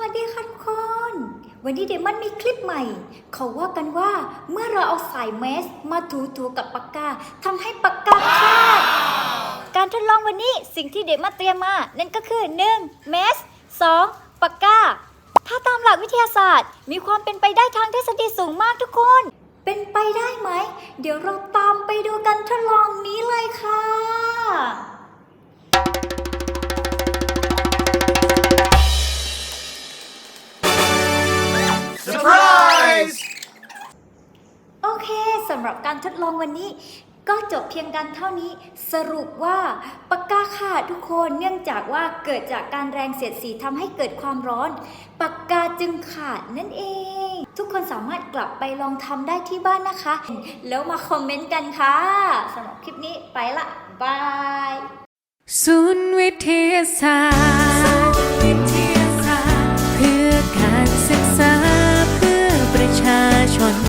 วัสดีค่ะทุกคน วันนี้เดมอนมีคลิปใหม่ เขาว่ากันว่าเมื่อเราเอาสายเมส มาถูๆกับปากกาทำให้ปากกาขาด การทดลองวันนี้สิ่งที่เดมอนเตรียมมา นั่นก็คือ 1. เมส 2. ปากกา ถ้าตามหลักวิทยาศาสตร์ มีความเป็นไปได้ทางทฤษฎีสูงมากทุกคน เป็นไปได้ไหม เดี๋ยวเราตามไปดูกันทดลองนี้ำหรับการทดลองวันนี้ ก็จบเพียงกันเท่านี้ สรุปว่าปากกาขาดทุกคนเนื่องจากว่าเกิดจากการแรงเสียดสีทำให้เกิดความร้อนปากกาจึงขาดนั่นเอง ทุกคนสามารถกลับไปลองทำได้ที่บ้านนะคะ แล้วมาคอมเมนต์กันค่ะสำหรับคลิปนี้ไปละบาย ศูนย์วิทยาศาสตร์